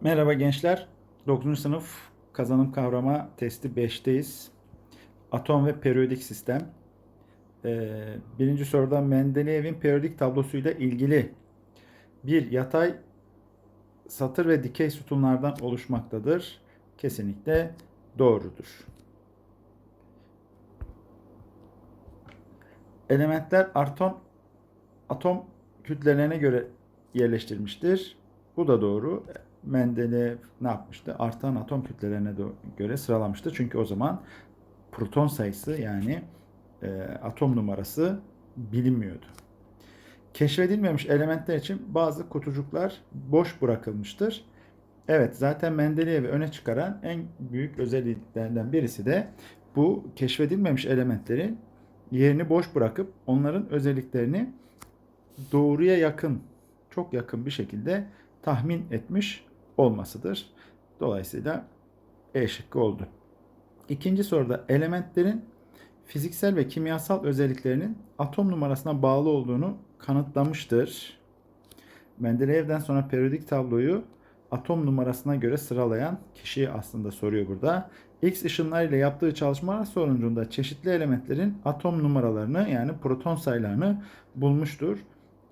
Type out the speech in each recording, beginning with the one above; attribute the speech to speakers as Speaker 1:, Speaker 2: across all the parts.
Speaker 1: Merhaba gençler. 9. sınıf kazanım kavrama testi 5'teyiz. Atom ve periyodik sistem. Ee, birinci soruda Mendeleyev'in periyodik tablosuyla ilgili bir yatay satır ve dikey sütunlardan oluşmaktadır. Kesinlikle doğrudur. Elementler atom atom kütlelerine göre yerleştirmiştir. Bu da doğru. Mendeleev ne yapmıştı? Artan atom kütlelerine göre sıralamıştı. Çünkü o zaman proton sayısı yani e, atom numarası bilinmiyordu. Keşfedilmemiş elementler için bazı kutucuklar boş bırakılmıştır. Evet zaten Mendeleyev'i öne çıkaran en büyük özelliklerden birisi de bu keşfedilmemiş elementlerin yerini boş bırakıp onların özelliklerini doğruya yakın, çok yakın bir şekilde tahmin etmiş olmasıdır. Dolayısıyla E şıkkı oldu. İkinci soruda elementlerin fiziksel ve kimyasal özelliklerinin atom numarasına bağlı olduğunu kanıtlamıştır. Mendeleyev'den sonra periyodik tabloyu atom numarasına göre sıralayan kişiyi aslında soruyor burada. X ışınlarıyla yaptığı çalışmalar sonucunda çeşitli elementlerin atom numaralarını yani proton sayılarını bulmuştur.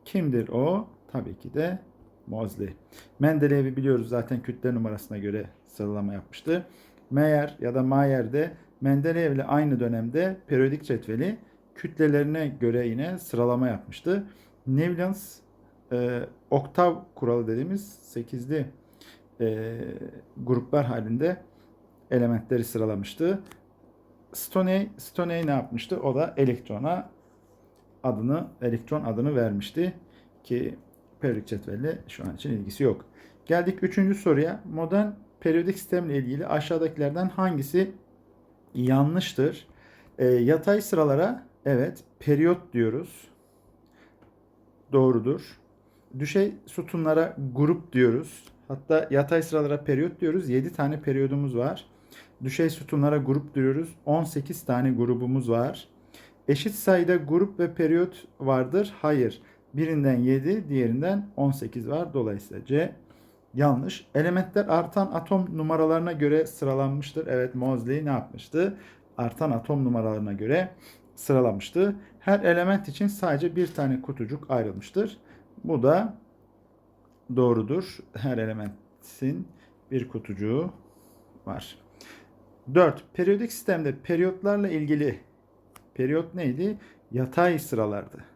Speaker 1: Kimdir o? Tabii ki de Moseley. Mendeleyev'i biliyoruz zaten kütle numarasına göre sıralama yapmıştı. Meyer ya da Mayer de Mendeleev ile aynı dönemde periyodik cetveli kütlelerine göre yine sıralama yapmıştı. Newlands e, oktav kuralı dediğimiz 8'li e, gruplar halinde elementleri sıralamıştı. Stoney, Stoney ne yapmıştı? O da elektrona adını, elektron adını vermişti ki periyodik cetvelle şu an için ilgisi yok. Geldik üçüncü soruya. Modern periyodik sistemle ilgili aşağıdakilerden hangisi yanlıştır? E, yatay sıralara evet periyot diyoruz. Doğrudur. Düşey sütunlara grup diyoruz. Hatta yatay sıralara periyot diyoruz. 7 tane periyodumuz var. Düşey sütunlara grup diyoruz. 18 tane grubumuz var. Eşit sayıda grup ve periyot vardır. Hayır. Birinden 7, diğerinden 18 var. Dolayısıyla C yanlış. Elementler artan atom numaralarına göre sıralanmıştır. Evet Moseley ne yapmıştı? Artan atom numaralarına göre sıralamıştı. Her element için sadece bir tane kutucuk ayrılmıştır. Bu da doğrudur. Her elementin bir kutucuğu var. 4. Periyodik sistemde periyotlarla ilgili periyot neydi? Yatay sıralardı.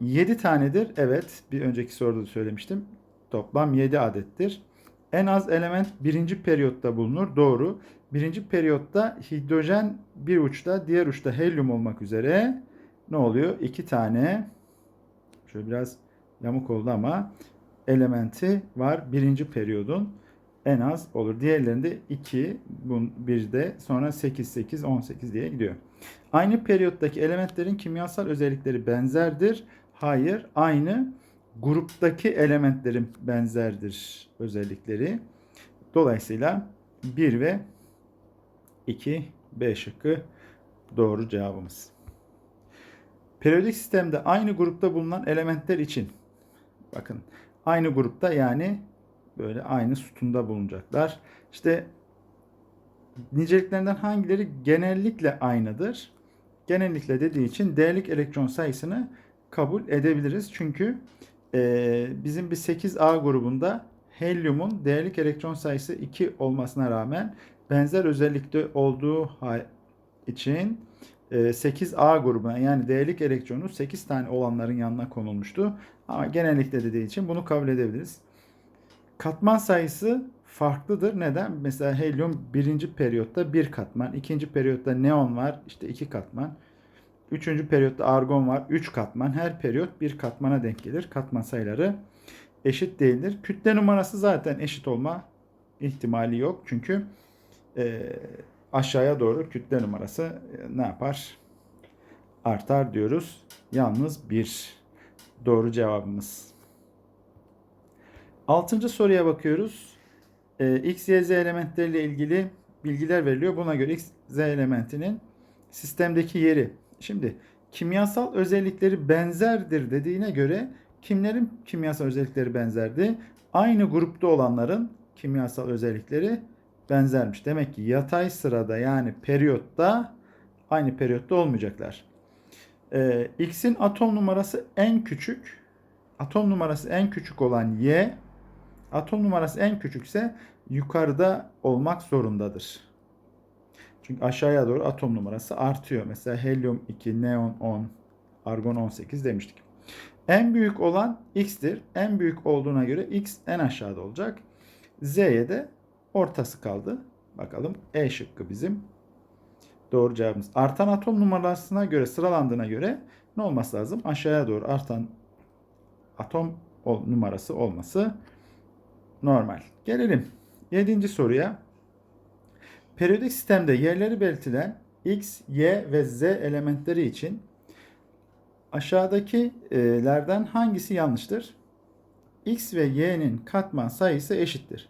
Speaker 1: 7 tanedir. Evet, bir önceki soruda da söylemiştim. Toplam 7 adettir. En az element birinci periyotta bulunur. Doğru. Birinci periyotta hidrojen bir uçta, diğer uçta helyum olmak üzere ne oluyor? 2 tane şöyle biraz yamuk oldu ama elementi var birinci periyodun en az olur. Diğerlerinde 2, bir de sonra 8, 8, 18 diye gidiyor. Aynı periyottaki elementlerin kimyasal özellikleri benzerdir. Hayır, aynı gruptaki elementlerin benzerdir özellikleri. Dolayısıyla 1 ve 2 B şıkkı doğru cevabımız. Periyodik sistemde aynı grupta bulunan elementler için bakın aynı grupta yani böyle aynı sütunda bulunacaklar. İşte niceliklerinden hangileri genellikle aynıdır? Genellikle dediği için değerlik elektron sayısını kabul edebiliriz. Çünkü e, bizim bir 8A grubunda helyumun değerlik elektron sayısı 2 olmasına rağmen benzer özellikte olduğu için 8A grubuna yani değerlik elektronu 8 tane olanların yanına konulmuştu. Ama genellikle dediği için bunu kabul edebiliriz. Katman sayısı farklıdır. Neden? Mesela helyum birinci periyotta bir katman, ikinci periyotta neon var işte iki katman. Üçüncü periyotta argon var. Üç katman. Her periyot bir katmana denk gelir. Katman sayıları eşit değildir. Kütle numarası zaten eşit olma ihtimali yok. Çünkü e, aşağıya doğru kütle numarası e, ne yapar? Artar diyoruz. Yalnız bir doğru cevabımız. Altıncı soruya bakıyoruz. E, X, Y, Z elementleriyle ilgili bilgiler veriliyor. Buna göre X, Z elementinin sistemdeki yeri. Şimdi kimyasal özellikleri benzerdir dediğine göre kimlerin kimyasal özellikleri benzerdi? Aynı grupta olanların kimyasal özellikleri benzermiş. Demek ki yatay sırada yani periyotta aynı periyotta olmayacaklar. Ee, X'in atom numarası en küçük. Atom numarası en küçük olan Y. Atom numarası en küçükse yukarıda olmak zorundadır. Çünkü aşağıya doğru atom numarası artıyor. Mesela helyum 2, neon 10, argon 18 demiştik. En büyük olan X'tir. En büyük olduğuna göre X en aşağıda olacak. Z'ye de ortası kaldı. Bakalım E şıkkı bizim doğru cevabımız. Artan atom numarasına göre sıralandığına göre ne olması lazım? Aşağıya doğru artan atom numarası olması normal. Gelelim 7. soruya. Periyodik sistemde yerleri belirtilen X, Y ve Z elementleri için aşağıdakilerden hangisi yanlıştır? X ve Y'nin katman sayısı eşittir.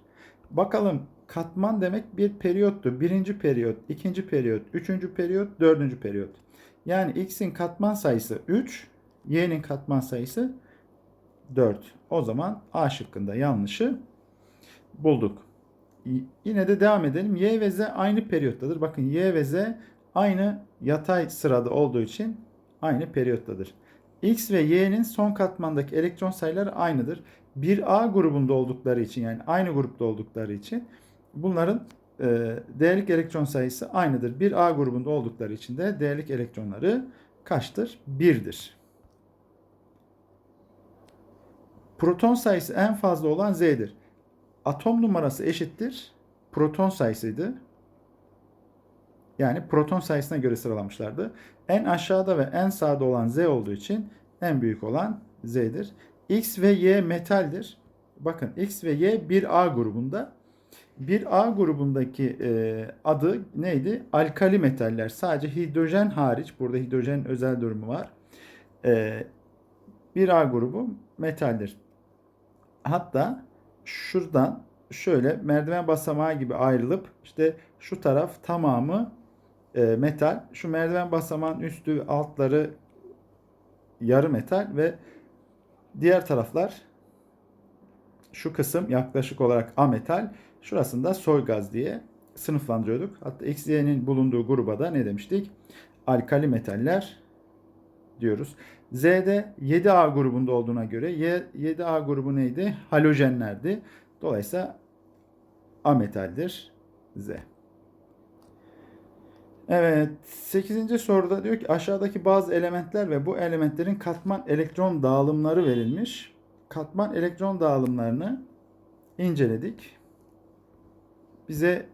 Speaker 1: Bakalım katman demek bir periyottu. Birinci periyot, ikinci periyot, üçüncü periyot, dördüncü periyot. Yani X'in katman sayısı 3, Y'nin katman sayısı 4. O zaman A şıkkında yanlışı bulduk. Yine de devam edelim. Y ve Z aynı periyottadır. Bakın Y ve Z aynı yatay sırada olduğu için aynı periyottadır. X ve Y'nin son katmandaki elektron sayıları aynıdır. Bir A grubunda oldukları için yani aynı grupta oldukları için bunların e, değerlik elektron sayısı aynıdır. Bir A grubunda oldukları için de değerlik elektronları kaçtır? 1'dir. Proton sayısı en fazla olan Z'dir. Atom numarası eşittir. Proton sayısıydı. Yani proton sayısına göre sıralamışlardı. En aşağıda ve en sağda olan Z olduğu için en büyük olan Z'dir. X ve Y metaldir. Bakın X ve Y bir A grubunda. Bir A grubundaki e, adı neydi? Alkali metaller. Sadece hidrojen hariç. Burada hidrojen özel durumu var. E, bir A grubu metaldir. Hatta şuradan şöyle merdiven basamağı gibi ayrılıp işte şu taraf tamamı e, metal. Şu merdiven basamağın üstü altları yarı metal ve diğer taraflar şu kısım yaklaşık olarak ametal. Şurasında soy gaz diye sınıflandırıyorduk. Hatta XY'nin bulunduğu gruba da ne demiştik? Alkali metaller diyoruz. Z'de 7A grubunda olduğuna göre Y 7A grubu neydi? Halojenlerdi. Dolayısıyla ametaldir Z. Evet, 8. soruda diyor ki aşağıdaki bazı elementler ve bu elementlerin katman elektron dağılımları verilmiş. Katman elektron dağılımlarını inceledik. Bize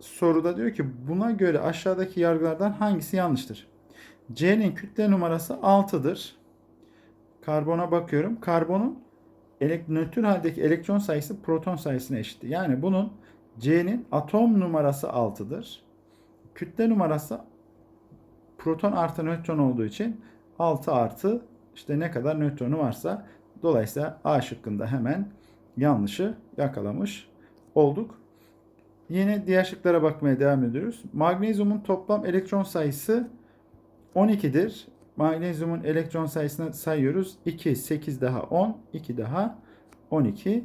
Speaker 1: soruda diyor ki buna göre aşağıdaki yargılardan hangisi yanlıştır? C'nin kütle numarası 6'dır. Karbona bakıyorum. Karbonun nötr haldeki elektron sayısı proton sayısına eşittir. Yani bunun C'nin atom numarası 6'dır. Kütle numarası proton artı nötron olduğu için 6 artı işte ne kadar nötronu varsa dolayısıyla A şıkkında hemen yanlışı yakalamış olduk. Yine diğer şıklara bakmaya devam ediyoruz. Magnezyumun toplam elektron sayısı 12'dir. Magnezyumun elektron sayısını sayıyoruz. 2, 8 daha 10, 2 daha 12.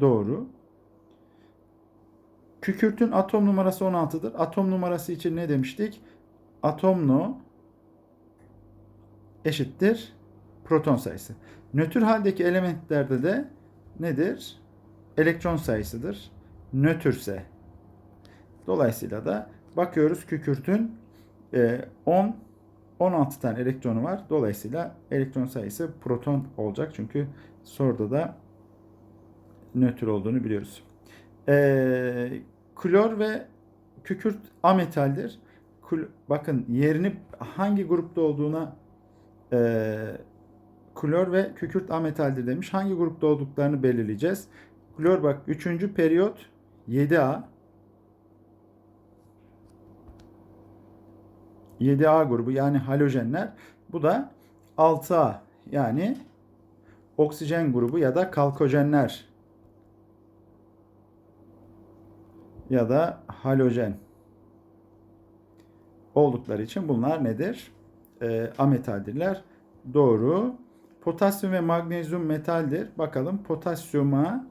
Speaker 1: Doğru. Kükürtün atom numarası 16'dır. Atom numarası için ne demiştik? Atom no eşittir proton sayısı. Nötr haldeki elementlerde de nedir? Elektron sayısıdır. Nötrse. Dolayısıyla da bakıyoruz kükürtün e, 10 16 tane elektronu var. Dolayısıyla elektron sayısı proton olacak. Çünkü soruda da nötr olduğunu biliyoruz. Ee, klor ve kükürt ametaldir. Kl- bakın yerini hangi grupta olduğuna e, klor ve kükürt ametaldir demiş. Hangi grupta olduklarını belirleyeceğiz. Klor bak 3. periyot 7A 7A grubu yani halojenler. Bu da 6A yani oksijen grubu ya da kalkojenler ya da halojen oldukları için bunlar nedir? E, ametaldirler. Doğru. Potasyum ve magnezyum metaldir. Bakalım potasyuma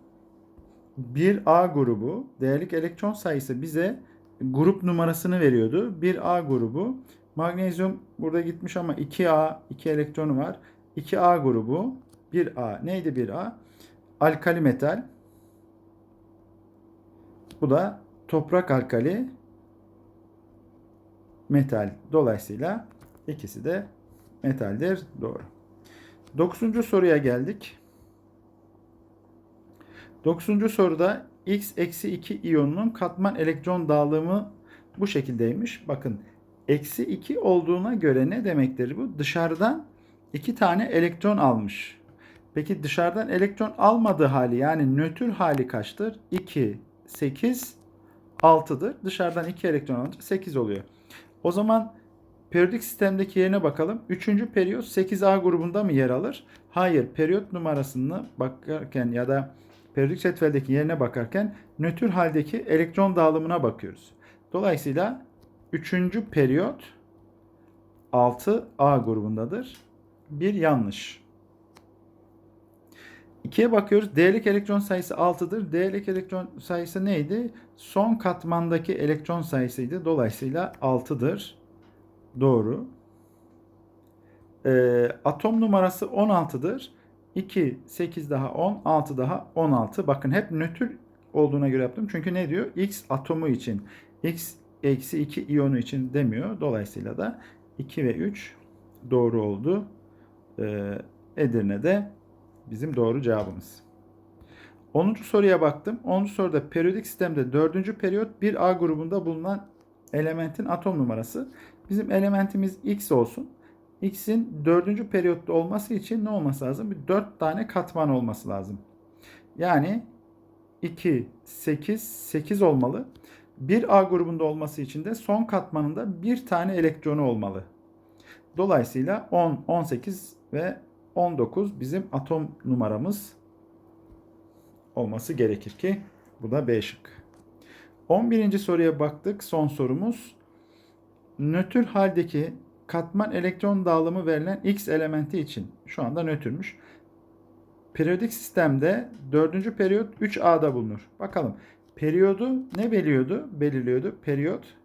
Speaker 1: bir A grubu değerlik elektron sayısı bize grup numarasını veriyordu. Bir A grubu. Magnezyum burada gitmiş ama 2A, 2 elektronu var. 2A grubu. 1A. Neydi 1A? Alkali metal. Bu da toprak alkali metal. Dolayısıyla ikisi de metaldir. Doğru. Dokuzuncu soruya geldik. Dokuzuncu soruda X eksi 2 iyonunun katman elektron dağılımı bu şekildeymiş. Bakın eksi 2 olduğuna göre ne demektir bu? Dışarıdan 2 tane elektron almış. Peki dışarıdan elektron almadığı hali yani nötr hali kaçtır? 2, 8, 6'dır. Dışarıdan 2 elektron alınca 8 oluyor. O zaman periyodik sistemdeki yerine bakalım. Üçüncü periyot 8A grubunda mı yer alır? Hayır. Periyot numarasını bakarken ya da periyodik cetveldeki yerine bakarken nötr haldeki elektron dağılımına bakıyoruz. Dolayısıyla üçüncü periyot 6A grubundadır. Bir yanlış. 2'ye bakıyoruz. D'lik elektron sayısı 6'dır. D'lik elektron sayısı neydi? Son katmandaki elektron sayısıydı. Dolayısıyla 6'dır. Doğru. Ee, atom numarası 16'dır. 2, 8 daha 10, 6 daha 16. Bakın hep nötr olduğuna göre yaptım. Çünkü ne diyor? X atomu için. X eksi 2 iyonu için demiyor. Dolayısıyla da 2 ve 3 doğru oldu. Ee, Edirne'de bizim doğru cevabımız. 10. soruya baktım. 10. soruda periyodik sistemde 4. periyot 1A grubunda bulunan elementin atom numarası. Bizim elementimiz X olsun. X'in 4. periyotta olması için ne olması lazım? Bir 4 tane katman olması lazım. Yani 2, 8, 8 olmalı. 1A grubunda olması için de son katmanında bir tane elektronu olmalı. Dolayısıyla 10, 18 ve 19 bizim atom numaramız olması gerekir ki bu da B şıkkı. 11. soruya baktık. Son sorumuz. Nötr haldeki katman elektron dağılımı verilen X elementi için şu anda nötrmüş. Periyodik sistemde 4. periyot 3A'da bulunur. Bakalım periyodu ne belirliyordu? Belirliyordu. Periyot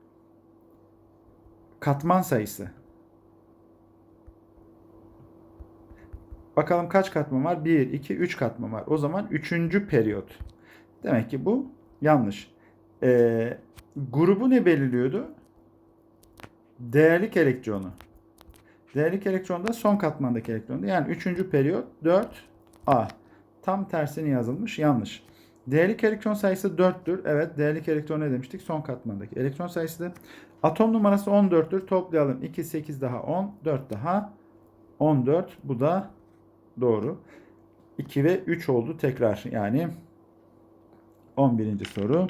Speaker 1: katman sayısı. Bakalım kaç katman var? 1, 2, 3 katman var. O zaman 3. periyot. Demek ki bu yanlış. Ee, grubu ne belirliyordu? Değerlik elektronu. Değerlik elektron da son katmandaki elektrondu. Yani 3. periyot 4A. Tam tersini yazılmış. Yanlış. Değerlik elektron sayısı 4'tür. Evet değerlik elektron ne demiştik? Son katmandaki elektron sayısı. Atom numarası 14'tür. Toplayalım. 2, 8 daha 10. 4 daha 14. Bu da doğru. 2 ve 3 oldu tekrar. Yani 11. soru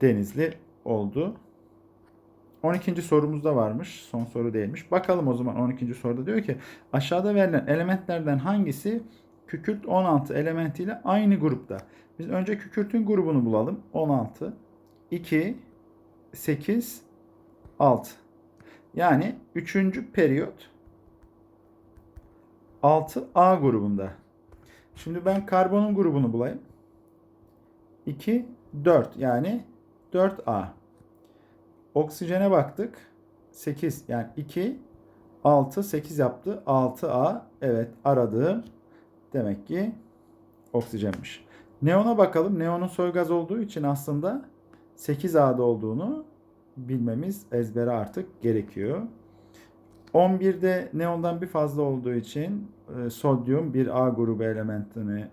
Speaker 1: Denizli oldu. 12. sorumuzda varmış. Son soru değilmiş. Bakalım o zaman 12. soruda diyor ki aşağıda verilen elementlerden hangisi kükürt 16 elementiyle aynı grupta? Biz önce kükürtün grubunu bulalım. 16, 2, 8, 6. Yani 3. periyot 6A grubunda. Şimdi ben karbonun grubunu bulayım. 2, 4 yani 4A. Oksijene baktık. 8 yani 2 6 8 yaptı. 6A evet aradığım demek ki oksijenmiş. Neona bakalım. Neonun soy gaz olduğu için aslında 8A'da olduğunu bilmemiz ezbere artık gerekiyor. 11'de neondan bir fazla olduğu için e, sodyum bir A grubu elementini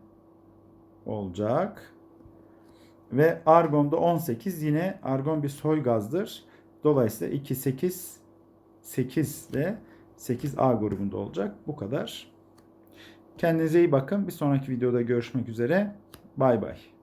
Speaker 1: olacak. Ve argonda 18 yine argon bir soy gazdır. Dolayısıyla 2, 8, 8 de 8A grubunda olacak. Bu kadar. Kendinize iyi bakın. Bir sonraki videoda görüşmek üzere. Bay bay.